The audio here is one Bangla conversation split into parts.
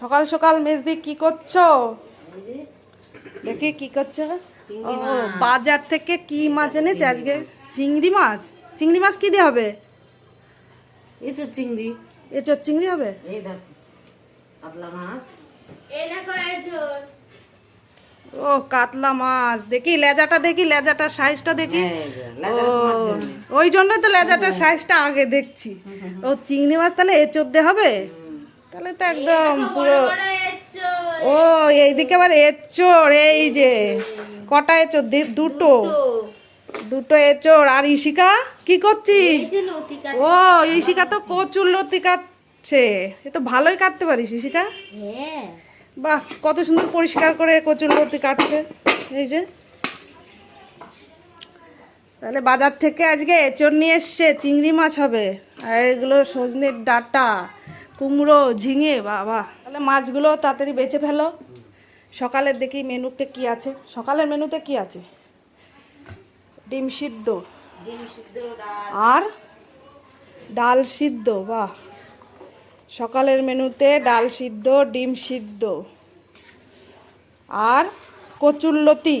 সকাল সকাল মেজদি কি করছ? দেখি কি করছ। ও, বাজার থেকে কি মাছ এনেছে আজকে? চিংড়ি মাছ? চিংড়ি মাছ কি দিয়ে হবে? এই তো চিংড়ি। এচোর চিংড়ি হবে? এই দেখ কাতলা মাছ। ও কাতলা মাছ। দেখি লেজাটা দেখি লেজাটার সাইজটা দেখি। হ্যাঁ, লেজাটা জন্য। ওই জন্যই তো লেজাটার সাইজটা আগে দেখছি। ও চিংড়ি মাছ তাহলে এচোর দিয়ে হবে? তাহলে তো একদম পুরো ও এইদিকে আবার এচোর এই যে। কটা এচোর দুটো। দুটো। এচোর আর ইশিকা কি করছিস? ও ইশিকা তো কচুর লতি কাটছে। এ তো ভালোই কাটতে পারিস ইশিকা বাহ কত সুন্দর পরিষ্কার করে কচুর লতি কাটছে। এই যে। তাহলে বাজার থেকে আজকে এঁচড় নিয়ে এসছে চিংড়ি মাছ হবে। আর এগুলো সজনের ডাটা। কুমড়ো ঝিঙে, বাবা। তাহলে মাছগুলো তাড়াতাড়ি বেছে ফেলো। সকালের দেখি মেনুতে কি আছে? সকালের মেনুতে কি আছে? ডিম সিদ্ধ। আর ডাল সিদ্ধ, বাহ। সকালের মেনুতে ডাল সিদ্ধ, ডিম সিদ্ধ। আর কচুরলতি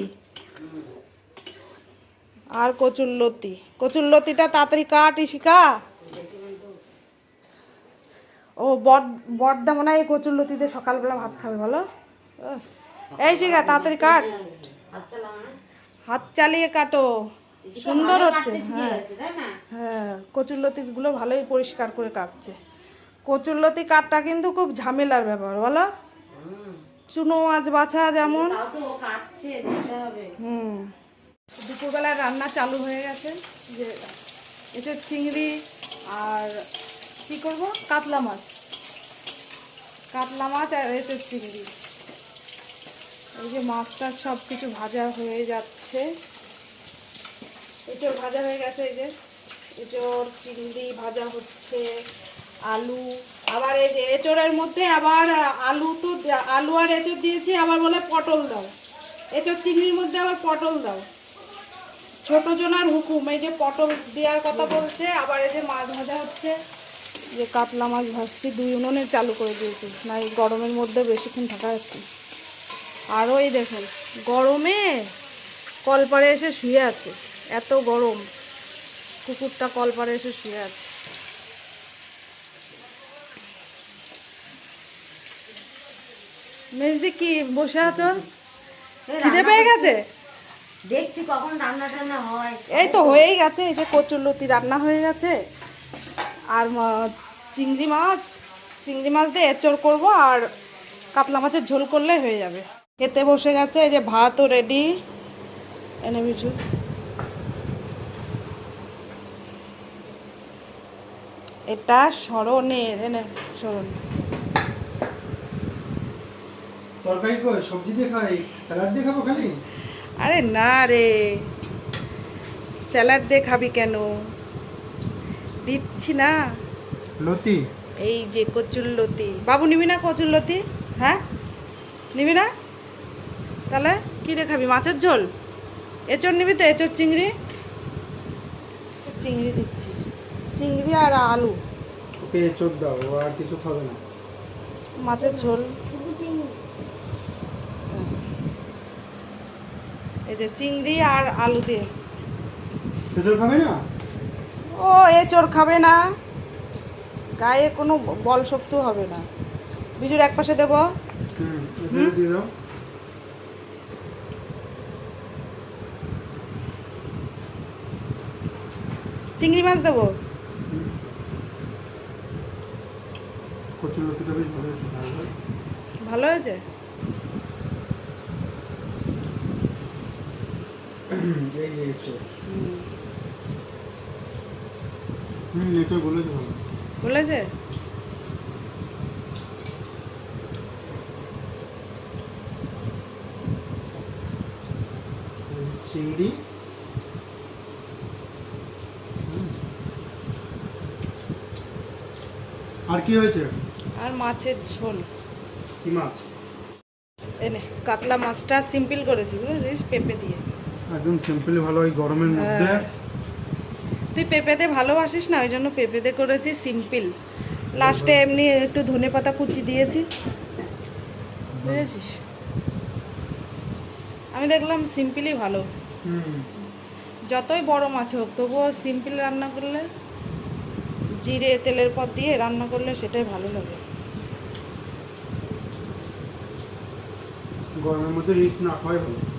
আর কচুরলতি কচুরলতিটা তাড়াতাড়ি কাট, ইশিকা। ও বট বটদা মনে হয় এই কচুরলতিতে সকালবেলা ভাত খাবে বলো। এই শিখা তাড়াতাড়ি কাট। হাত চালিয়ে কাটো। সুন্দর হচ্ছে। হ্যাঁ। হ্যাঁ কচুরলতিগুলো ভালোই পরিষ্কার করে কাটছে। কচুরলতি কাটটা কিন্তু খুব ঝামেলার ব্যাপার বলো। চুনো মাছ বাছা যেমন হুম। দুপুরবেলায় রান্না চালু হয়ে গেছে যে এসব চিংড়ি আর কি করব? কাতলা মাছ। কাতলা মাছ আর এসব চিংড়ি। এই যে মাছটা সব কিছু ভাজা হয়ে যাচ্ছে। এঁচড় ভাজা হয়ে গেছে এই যে। এঁচড়, চিংড়ি ভাজা হচ্ছে, আলু। আবার এই যে এঁচড়ের মধ্যে আবার আলু তো আলু আর এঁচড় দিয়েছি, আবার বলে পটল দাও। এঁচড়, চিংড়ির মধ্যে আবার পটল দাও। ছোট জনার হুকুম, এই যে পটল দেওয়ার কথা বলছে, আবার এই যে মাছ ভাজা হচ্ছে। যে কাতলা মাছ ভাজছি দুই উনুনে চালু করে দিয়েছি। না এই গরমের মধ্যে বেশিক্ষণ থাকা যাচ্ছে আরও এই দেখুন গরমে কলপারে এসে শুয়ে আছে। এত গরম কুকুরটা কলপারে এসে শুয়ে আছে। মেজদি কি বসে আছো? খিদে পেয়ে গেছে? দেখছি কখন রান্না টান্না হয়। এই তো হয়েই গেছে এই যে কচুরলতি রান্না হয়ে গেছে। আর চিংড়ি মাছ চিংড়ি মাছ দিয়ে এঁচড় করব আর কাতলা মাছের ঝোল করলে হয়ে যাবে। খেতে বসে গেছে এই যে ভাতও রেডি এনে বিছু এটা স্মরণের এনে স্মরণ তরকারি কই? সবজি দিয়ে খাই? স্যালাড দিয়ে খাব খালি? আরে না রে স্যালাড দিয়ে খাবি কেন? দিচ্ছি না। লতি? এই যে কচুরলতি বাবু নিবি না কচুরলতি হ্যাঁ? নিবি না? তাহলে কী রে খাবি মাছের ঝোল? এঁচড় নিবি তো? এঁচড় চিংড়ি? চিংড়ি দিচ্ছি। চিংড়ি আর আলু। ওকে চোখ দাও আর কিছু খাবে না। মাছের ঝোল। এই যে চিংড়ি আর আলু দিয়ে। এঁচড় খাবে না? ও এ চোর খাবে না। গায়ে কোনো বল শক্তি হবে না। বিজুর এক পাশে দেবো। চিংড়ি মাছ দেবো। ভালো হয়েছে এই হুম বলেছে বলেছে? চিংড়ি? আর কি হয়েছে? আর মাছের ঝোল। কি মাছ? এনে কাতলা মাছটা সিম্পল করেছি বুঝেছিস? পেঁপে দিয়ে। একদম সিম্পলি ভালো ওই গরমের মধ্যে। হ্যাঁ। তুই পেঁপেতে ভালোবাসিস না ওই জন্য পেঁপেতে করেছি সিম্পল। লাস্টে এমনি একটু ধনে পাতা কুচি দিয়েছি। বুঝেছিস? আমি দেখলাম সিম্পলই ভালো। হুম। যতই বড় মাছ হোক তবুও সিম্পল রান্না করলে জিরে তেলের পর দিয়ে রান্না করলে সেটাই ভালো লাগে। গরমের মধ্যে রিস্ক না খাওয়াই ভালো।